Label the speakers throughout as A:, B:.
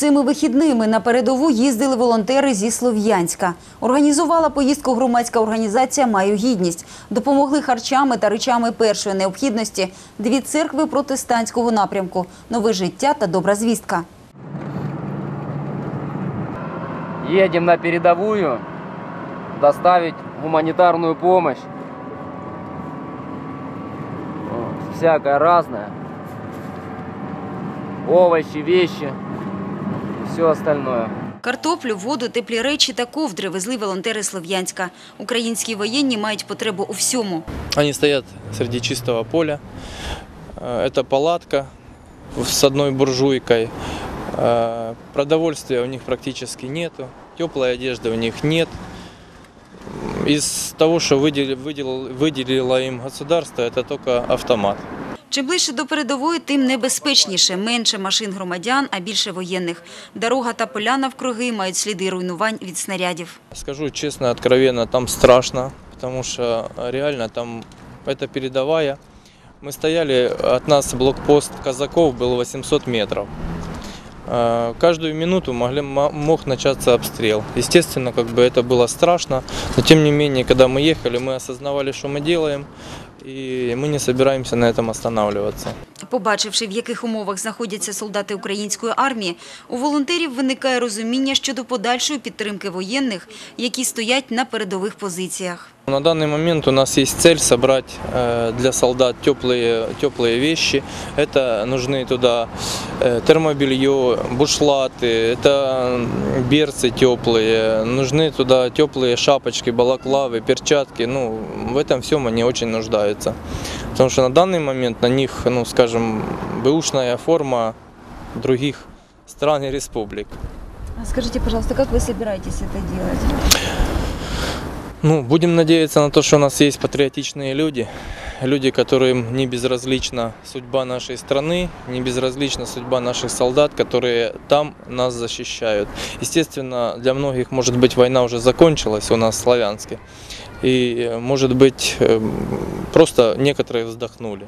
A: Цими вихідними на передову їздили волонтери зі Слов'янська. Організувала поїздку громадська організація Маю гідність. Допомогли харчами та речами першої необхідності дві церкви протестантського напрямку Нове життя та Добра звістка.
B: Едем на передовую доставить гуманитарную помощь. Вот, Всякое разное. Овощи, вещи, все остальное.
A: Картоплю, воду, теплі речі та ковдри везли волонтери Слов'янська. Українські воєнні мають потребу у всьому.
C: Они стоят среди чистого поля. Э, Это палатка с одной буржуйкой. Э, Продовольствия у них практически нету. Теплой одежды у них нет. Из того, что выделило, выделило, выделило им государство, это только автомат.
A: Чим ближче до передової, тим небезпечніше. Менше машин громадян, а більше воєнних. Дорога та поля навкруги мають сліди руйнувань від снарядів.
C: Скажу честно, откровенно, там страшно, потому что реально там это передовая. Мы стояли, от нас блокпост казаков был 800 метров. Э, Каждую минуту могли, мо- мог начаться обстрел. Естественно, как бы это было страшно, но тем не менее, когда мы ехали, мы осознавали, что мы делаем, и ми не збираємося на этом останавливатися.
A: Побачивши, в яких умовах знаходяться солдати української армії, у волонтерів виникає розуміння щодо подальшої підтримки воєнних, які стоять на передових позиціях.
C: На данный момент у нас есть цель собрать э, для солдат теплые, теплые вещи. Это нужны туда э, термобелье, бушлаты, это берцы теплые, нужны туда теплые шапочки, балаклавы, перчатки. Ну, в этом всем они очень нуждаются. Потому что на данный момент на них, ну, скажем, бэушная форма других стран и республик.
A: Скажите, пожалуйста, как вы собираетесь это делать?
C: Ну, будем надеяться на то, что у нас есть патриотичные люди, люди, которым не безразлична судьба нашей страны, не безразлична судьба наших солдат, которые там нас защищают. Естественно, для многих, может быть, война уже закончилась у нас в Славянске, и, может быть, эм, просто некоторые вздохнули.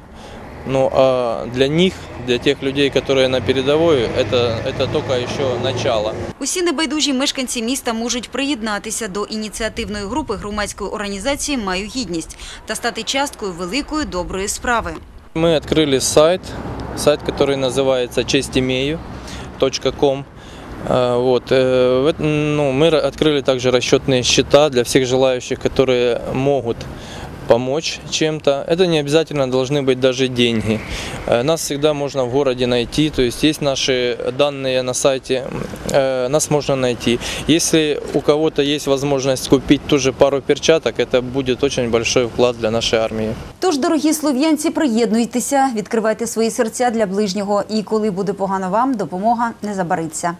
C: Ну, а для них, для тех людей, которые на передовой, это, это только еще начало.
A: Усі небайдужі мешканці міста можуть приєднатися до ініціативної групи громадської організації «Маю гідність» та стати часткою великої доброї справи.
C: Мы открыли сайт, сайт, который называется честимею.ком. А, Вот. э, в эт- Ну, мы ра- открыли также расчетные счета для всех желающих, которые могут помочь чем-то. Это не обязательно должны быть даже деньги. Э, Нас всегда можно в городе найти, то есть есть наши данные на сайте, э, нас можно найти. Если у кого-то есть возможность купить ту же пару перчаток, это будет очень большой вклад для нашей армии.
A: Тож, дорогі слов'янці, приєднуйтеся, відкривайте свої серця для ближнього. І коли буде погано вам, допомога не забариться.